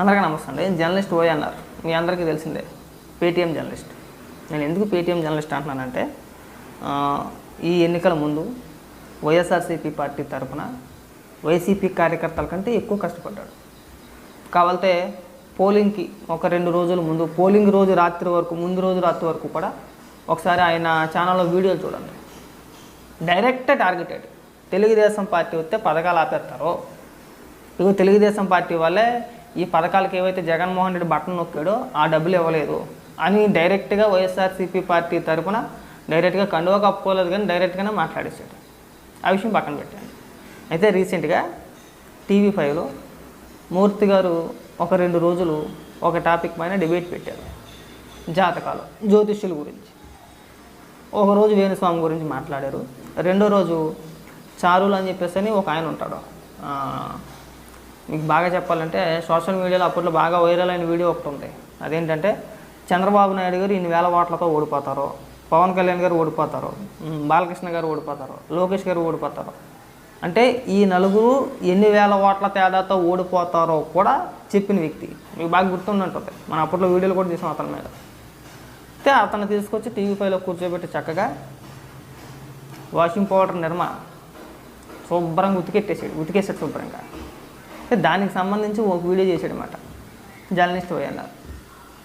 అందరికీ నమస్తే జర్నలిస్ట్ ఓయ్ అన్నారు. మీ అందరికీ తెలిసిందే. Paytm journalist. నేను ఎందుకు పేటీఎం జర్నలిస్ట్ అంటున్నానంటే ఈ ఎన్నికల ముందు వైఎస్ఆర్సీపీ పార్టీ తరఫున వైసీపీ కార్యకర్తల కంటే ఎక్కువ కష్టపడ్డాడు. కావాలంటే పోలింగ్కి ఒక రెండు రోజుల ముందు పోలింగ్ రోజు రాత్రి వరకు ముందు రోజు రాత్రి వరకు కూడా ఒకసారి ఆయన ఛానల్లో వీడియోలు చూడండి. Direct targeted. తెలుగుదేశం పార్టీ వస్తే పథకాలు ఆపేస్తారో. ఇక తెలుగుదేశం పార్టీ వాళ్ళే ఈ పథకాలకు ఏవైతే జగన్మోహన్ రెడ్డి బటన్ నొక్కాడో ఆ డబ్బులు ఇవ్వలేదు. అని డైరెక్ట్గా వైఎస్ఆర్సీపీ పార్టీ తరఫున డైరెక్ట్గా కండువా కప్పుకోలేదు కానీ డైరెక్ట్గానే మాట్లాడేసాడు ఆ విషయం పక్కన పెట్టాను అయితే రీసెంట్గా టీవీ ఫైవ్లో మూర్తి గారు ఒక రెండు రోజులు ఒక టాపిక్ పైన డిబేట్ పెట్టారు. జాతకాలు జ్యోతిష్యుల గురించి. ఒకరోజు వేణుస్వామి గురించి మాట్లాడారు. రెండో రోజు చారులు అని చెప్పేసి అని ఒక ఆయన ఉంటాడు. మీకు బాగా చెప్పాలంటే సోషల్ మీడియాలో అప్పట్లో బాగా వైరల్ అయిన వీడియో ఒకటి ఉంది. అదేంటంటే చంద్రబాబు నాయుడు గారు ఇన్ని వేల ఓట్లతో ఓడిపోతారు. పవన్ కళ్యాణ్ గారు ఓడిపోతారు. బాలకృష్ణ గారు ఓడిపోతారు. లోకేష్ గారు ఓడిపోతారు. అంటే ఈ నలుగురు ఎన్ని వేల ఓట్ల తేడాతో ఓడిపోతారో కూడా చెప్పిన వ్యక్తి. మీకు బాగా గుర్తుండుంటుంది మన అప్పట్లో వీడియోలు కూడా తీసాం అతని మీద. అయితే అతను తీసుకొచ్చి టీవీ ఫైవ్లో కూర్చోబెట్టి చక్కగా వాషింగ్ పౌడర్ నిర్మ శుభ్రంగా ఉతికెట్టేసాడు. ఉతికేసాడు శుభ్రంగా. దానికి సంబంధించి ఒక వీడియో చేశాడు అనమాట జర్నలిస్ట్ పోయి అన్నారు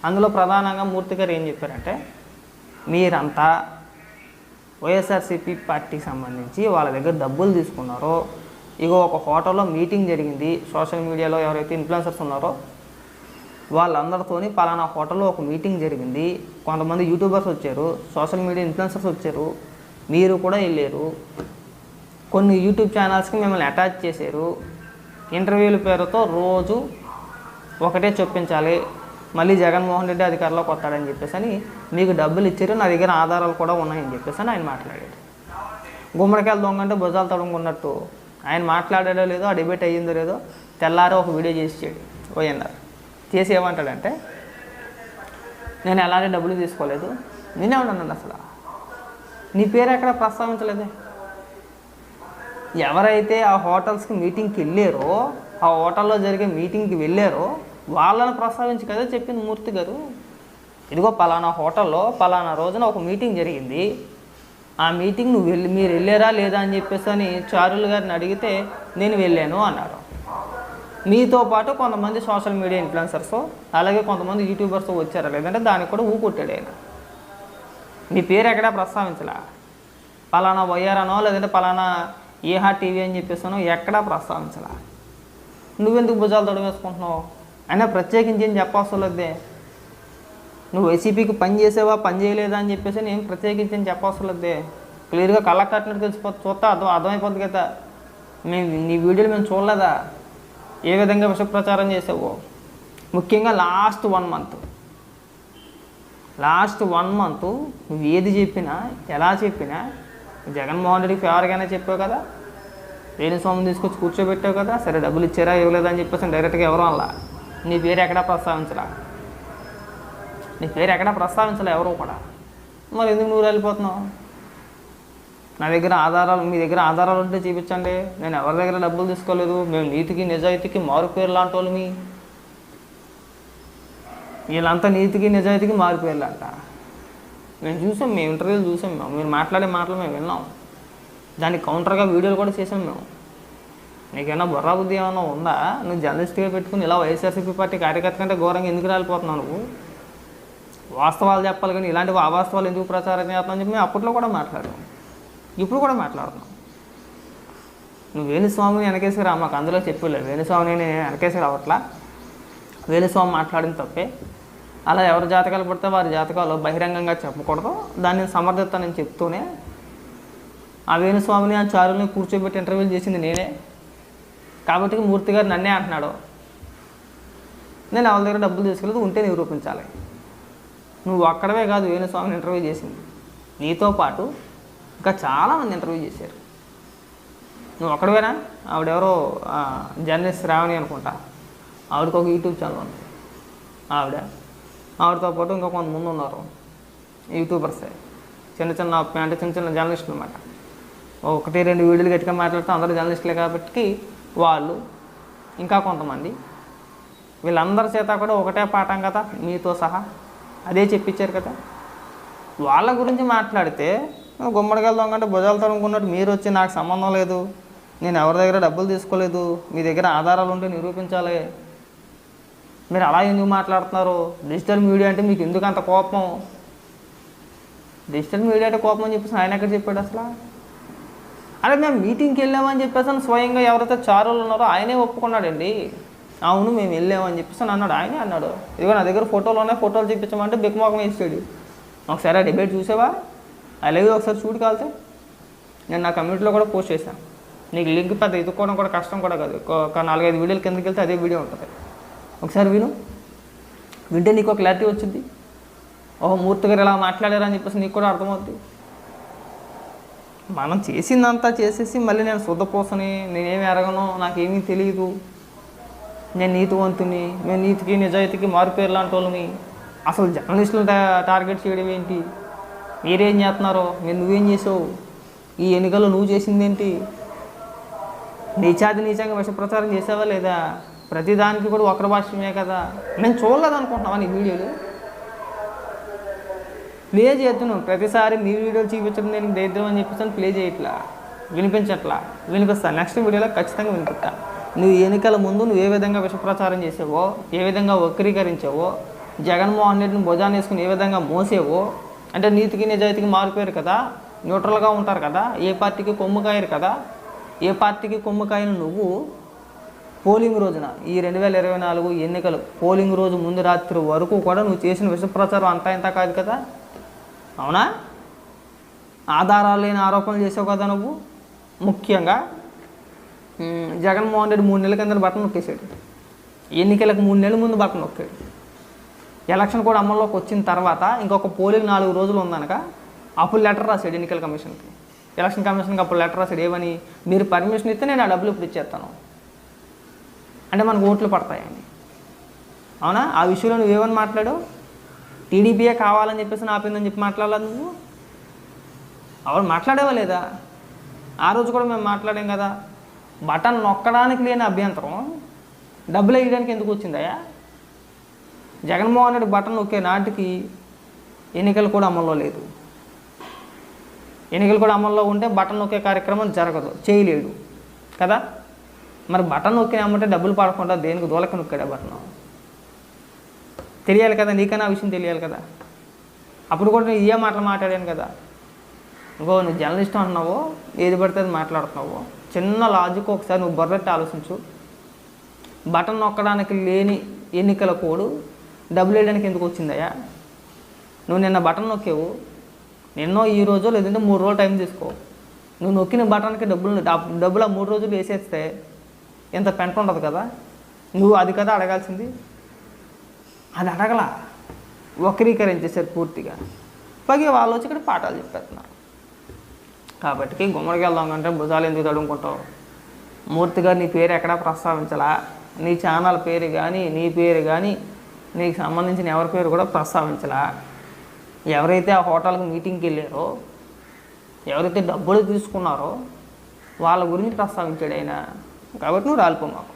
అందులో ప్రధానంగా మూర్తి గారు ఏం చెప్పారంటే మీరంతా వైఎస్ఆర్సీపీ పార్టీకి సంబంధించి వాళ్ళ దగ్గర డబ్బులు తీసుకున్నారో ఇగో ఒక హోటల్లో మీటింగ్ జరిగింది సోషల్ మీడియాలో ఎవరైతే ఇన్ఫ్లుయెన్సర్స్ ఉన్నారో వాళ్ళందరితోని పలానా హోటల్లో ఒక మీటింగ్ జరిగింది కొంతమంది యూట్యూబర్స్ వచ్చారు సోషల్ మీడియా ఇన్ఫ్లుయెన్సర్స్ వచ్చారు మీరు కూడా వెళ్ళారు కొన్ని యూట్యూబ్ ఛానల్స్కి మిమ్మల్ని అటాచ్ చేశారు ఇంటర్వ్యూల పేరుతో రోజు ఒకటే చొప్పించాలి. మళ్ళీ జగన్మోహన్ రెడ్డి అధికారంలోకి వస్తాడని చెప్పేసి అని మీకు డబ్బులు ఇచ్చారు నా దగ్గర ఆధారాలు కూడా ఉన్నాయని చెప్పేసి అని ఆయన మాట్లాడాడు. గుమ్మడికాయలు దొంగంటే భుజాలు తడుముకున్నట్టు ఆయన మాట్లాడాడో లేదో ఆ డిబేట్ అయ్యిందో లేదో తెల్లారో ఒక వీడియో చేసాడు ఓఎన్ఆర్ చేసి ఏమంటాడంటే నేను ఎలాంటి డబ్బులు తీసుకోలేదు. నేనే ఉన్నాను అసలు. నీ పేరు ఎక్కడ ప్రస్తావించలేదే? ఎవరైతే ఆ హోటల్స్కి మీటింగ్కి వెళ్ళారో ఆ హోటల్లో జరిగే మీటింగ్కి వెళ్ళారో వాళ్ళని ప్రస్తావించి కదా చెప్పింది మూర్తి గారు? ఇదిగో పలానా హోటల్లో పలానా రోజున ఒక మీటింగ్ జరిగింది. ఆ మీటింగ్ నువ్వు వెళ్ళి మీరు వెళ్ళారా లేదా అని చెప్పేసి అని చారులు గారిని అడిగితే నేను వెళ్ళాను అన్నారు మీతో పాటు కొంతమంది సోషల్ మీడియా ఇన్ఫ్లుయెన్సర్స్ అలాగే కొంతమంది యూట్యూబర్స్ వచ్చారా? లేదంటే దానికి కూడా ఊకొట్టాడు ఆయన. మీ పేరు ఎక్కడా ప్రస్తావించలా? పలానా వయ్యారనో లేదంటే పలానా ఏహా టీవీ అని చెప్పేసానో ఎక్కడా ప్రస్తావించలా? నువ్వెందుకు భుజాలు తొడవేసుకుంటున్నావు అయినా ప్రత్యేకించి ఏం చెప్పవసరం లేదే నువ్వు వైసీపీకి పని చేసేవా పని చేయలేదా అని చెప్పేసి నేను ప్రత్యేకించి ఏం చెప్పవసరం లేదే క్లియర్గా కళ్ళ కట్టినట్టు తెలిసిపోతే చూస్తే అర్థం అర్థమైపోద్ది కదా. మేము నీ వీడియోలు మేము చూడలేదా? ఏ విధంగా విష ప్రచారం చేసావో? ముఖ్యంగా last one month. Last one month నువ్వు ఏది చెప్పినా ఎలా చెప్పినా జగన్మోహన్ రెడ్డికి ఫేవర్గానే చెప్పావు కదా. వేణుస్వామిని తీసుకొచ్చి కూర్చోబెట్టావు కదా. సరే డబ్బులు ఇచ్చారా? ఇవ్వలేదా అని చెప్పేసి డైరెక్ట్గా ఎవరు అలా నీ పేరు ఎక్కడా ప్రస్తావించరా నీ పేరు ఎక్కడా ప్రస్తావించలే ఎవరు కూడా? మరి ఎందుకు నువ్వు వెళ్ళిపోతున్నావు? నా దగ్గర ఆధారాలు మీ దగ్గర ఆధారాలు ఉంటే చూపించండి. నేను ఎవరి దగ్గర డబ్బులు తీసుకోలేదు. మేము నీతికి నిజాయితీకి మారుపేరు లాంటి వాళ్ళు మీ వీళ్ళంతా నీతికి నిజాయితీకి మారిపోయారు అంట మేము చూసాం మేము ఇంటర్వ్యూలు చూసాం మేము మీరు మాట్లాడే మాటలు మేము విన్నాం. దానికి కౌంటర్గా వీడియోలు కూడా చేసాం మేము. నీకేమైనా బుర్రా బుద్ధి ఏమైనా ఉందా? నువ్వు జర్నలిస్ట్గా పెట్టుకుని ఇలా వైఎస్ఆర్సీపీ పార్టీ కార్యకర్త కంటే ఘోరంగా ఎందుకు రాలిపోతున్నావు నువ్వు? వాస్తవాలు చెప్పాలి కానీ ఇలాంటి అవాస్తవాలు ఎందుకు ప్రచారం చేస్తామని చెప్పి మేము అప్పట్లో కూడా మాట్లాడాం. ఇప్పుడు కూడా మాట్లాడుతున్నాం. నువ్వు వేణుస్వామిని వెనకేసి రా మాకు అందులో చెప్పలేదు వేణుస్వామిని నేను వెనకేసి రావట్లా? వేణుస్వామి మాట్లాడిన తప్పే. అలా ఎవరి జాతకాలు పడితే వారి జాతకాలు బహిరంగంగా చెప్పకూడదు. దాన్ని సమర్థిస్తానని చెప్తూనే ఆ వేణుస్వామిని ఆ చారుని కూర్చోబెట్టి ఇంటర్వ్యూలు చేసింది నేనే. కాబట్టి మూర్తి గారు నన్నే అంటున్నాడు. నేను ఎవరి దగ్గర డబ్బులు తీసుకెళ్ళదు ఉంటే నిరూపించాలి. నువ్వు అక్కడవే కాదు వేణుస్వామిని ఇంటర్వ్యూ చేసింది. నీతో పాటు ఇంకా చాలామంది ఇంటర్వ్యూ చేశారు. నువ్వు ఒక్కడవేనా ఆవిడెవరో జర్నలిస్ట్ శ్రావణి అనుకుంటా. ఆవిడకి ఒక యూట్యూబ్ ఛానల్ ఉంది. ఆవిడ ఆవిడతో పాటు ఇంకా కొంతమంది ఉన్నారు. యూట్యూబర్సే. చిన్న చిన్న అంటే చిన్న చిన్న జర్నలిస్టులు అనమాట ఒకటి రెండు వీడియోలు గట్టిగా మాట్లాడితే అందరూ జర్నలిస్టులే కాబట్టి వాళ్ళు ఇంకా కొంతమంది. వీళ్ళందరి చేత కూడా ఒకటే పాఠం కదా మీతో సహా. అదే చెప్పించారు కదా. వాళ్ళ గురించి మాట్లాడితే గుమ్మడికాయలు దొంగంటే భుజాలు తరుముకున్నట్టు మీరు వచ్చి నాకు సంబంధం లేదు. నేను ఎవరి దగ్గర డబ్బులు తీసుకోలేదు. మీ దగ్గర ఆధారాలు ఉంటే నిరూపించాలి. మీరు అలా ఎందుకు మాట్లాడుతున్నారు? డిజిటల్ మీడియా అంటే మీకు ఎందుకు అంత కోపం? డిజిటల్ మీడియా అంటే కోపం అని చెప్పేసి ఆయన ఎక్కడ చెప్పాడు అసలు? అరే మేము మీటింగ్కి వెళ్ళామని చెప్పేసి అని స్వయంగా ఎవరైతే చారులు ఉన్నారో ఆయనే ఒప్పుకున్నాడండి. అవును మేము వెళ్ళామని చెప్పేసి అని అన్నాడు. ఆయనే అన్నాడు. ఇదిగో నా దగ్గర ఫోటోలు ఉన్నాయి ఫోటోలు చూపించమంటే బిక్కుమోకం వేసాడు ఒకసారి ఆ డిబేట్ చూసావా? అలాగే ఒకసారి చూడు కాలితే నేను నా కమ్యూనిటీలో కూడా పోస్ట్ చేశాను నీకు లింక్ పెద్ద ఎదుకోవడం కూడా కష్టం కూడా కాదు. ఒక- ఒక నాలుగైదు వీడియోలు కిందకి వెళ్తే అదే వీడియో ఉంటుంది. ఒకసారి విను. వింటే నీకు ఒక క్లారిటీ వచ్చింది. ఓహో మూర్తి గారు ఇలా మాట్లాడారని చెప్పేసి నీకు కూడా అర్థమవుద్ది. మనం చేసిందంతా చేసేసి మళ్ళీ నేను శుద్ధపోసని నేనేమి ఎరగను నాకేమీ తెలియదు నేను నీతివంతుని నేను నీతికి నిజాయితీకి మారుపేరు లాంటి వాళ్ళని. అసలు జర్నలిస్టులు టార్గెట్ చేయడం ఏంటి? మీరేం చేస్తున్నారో? నేను నువ్వేం చేసావు? ఈ ఎన్నికల్లో నువ్వు చేసింది ఏంటి నీచాది నీచంగా విషప్రచారం చేసావా లేదా? ప్రతిదానికి కూడా ఒకరి భాష్యమే కదా. నేను చూడలేదు అనుకుంటున్నావా నీ వీడియోలు? ప్లే చేస్తున్నాను ప్రతిసారి నీ వీడియోలు చూపించడం నేను దరిద్రం అని చెప్పేసి ప్లే చేయట్లా. వినిపించట్లా. వినిపిస్తాను నెక్స్ట్ వీడియోలో ఖచ్చితంగా వినిపిస్తాను నువ్వు ఎన్నికల ముందు నువ్వు ఏ విధంగా విషప్రచారం చేసేవో ఏ విధంగా వక్రీకరించావో జగన్మోహన్ రెడ్డిని భుజాన్ని వేసుకుని ఏ విధంగా మోసేవో అంటే నీతికి నిజాయితీకి మారిపోయారు కదా. న్యూట్రల్గా ఉంటారు కదా. ఏ పార్టీకి కొమ్ము కాయరు కదా. ఏ పార్టీకి కొమ్ము కాయను నువ్వు పోలింగ్ రోజున ఈ రెండు వేల ఇరవై నాలుగు ఎన్నికలు పోలింగ్ రోజు ముందు రాత్రి వరకు కూడా నువ్వు చేసిన విషప్రచారం అంతా ఇంత కాదు కదా? అవునా? ఆధారాలు లేని ఆరోపణలు చేసావు కదా నువ్వు? ముఖ్యంగా జగన్మోహన్ రెడ్డి మూడు నెలల కింద బట్టన్ నొక్కేశాడు. ఎన్నికలకు మూడు నెలల ముందు బట్టన్ నొక్కాడు. ఎలక్షన్ కూడా అమల్లోకి వచ్చిన తర్వాత ఇంకొక పోలింగ్ నాలుగు రోజులు ఉందనక అప్పుడు లెటర్ రాశాడు ఎన్నికల కమిషన్కి. ఎలక్షన్ కమిషన్కి అప్పుడు లెటర్ రాశాడు. ఏమని? మీరు పర్మిషన్ ఇస్తే నేను ఆ డబ్బులు ఇప్పుడు ఇచ్చేస్తాను. అంటే మనకు ఓట్లు పడతాయండి. అవునా? ఆ విషయంలో నువ్వేమని మాట్లాడావు? టీడీపీయే కావాలని చెప్పేసి ఆపిందని చెప్పి మాట్లాడాలి నువ్వు? ఎవరు మాట్లాడేవా లేదా? ఆ రోజు కూడా మేము మాట్లాడాం కదా. బటన్ నొక్కడానికి లేని అభ్యంతరం. డబ్బులు వేయడానికి ఎందుకు వచ్చిందయ్యా? జగన్మోహన్ రెడ్డి బటన్ నొక్కే నాటికి ఎన్నికలు కూడా అమల్లో లేదు. ఎన్నికలు కూడా అమల్లో ఉంటే బటన్ నొక్కే కార్యక్రమం జరగదు. చేయలేడు. కదా? మరి బటన్ నొక్కినామంటే డబ్బులు పడకుండా దేనికి దూలకి నొక్కాడు బటన్? తెలియాలి కదా నీకన్నా ఆ విషయం తెలియాలి కదా. అప్పుడు కూడా నేను ఇదే మాటలు మాట్లాడాను కదా. ఇంకో నువ్వు జర్నలిస్ట్ అంటున్నావు ఏది పడితే అది మాట్లాడుతున్నావు చిన్న లాజిక్ ఒకసారి నువ్వు బొర్రెట్టి ఆలోచించు. బటన్ నొక్కడానికి లేని ఎన్నికల కోడు డబ్బులు వేయడానికి ఎందుకు వచ్చిందయ్యా? నువ్వు నిన్న బటన్ నొక్కావు నిన్నో ఈ రోజు లేదంటే మూడు రోజులు టైం తీసుకో. నువ్వు నొక్కిన బటన్కి డబ్బులు డబ్బులు ఆ మూడు రోజులు వేసేస్తే ఎంత పెంట ఉండదు కదా? నువ్వు అది కదా అడగాల్సింది? అది అడగలా. వక్రీకరించేశారు పూర్తిగా. పగి వాళ్ళు వచ్చి ఇక్కడ పాఠాలు చెప్పేస్తున్నారు. కాబట్టి గుమ్మడికి వెళ్దాం అంటే భుజాలు ఎందుకు తడుముకుంటావు? మూర్తిగా నీ పేరు ఎక్కడా ప్రస్తావించలా? నీ ఛానల్ పేరు కానీ నీ పేరు కానీ నీకు సంబంధించిన ఎవరి పేరు కూడా ప్రస్తావించలా? ఎవరైతే ఆ హోటల్కి మీటింగ్కి వెళ్ళారో ఎవరైతే డబ్బులు తీసుకున్నారో వాళ్ళ గురించి ప్రస్తావించాడు ఆయన. కాబట్టి నువ్వు రాలిపో మాకు.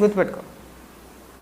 గుర్తుపెట్టుకో.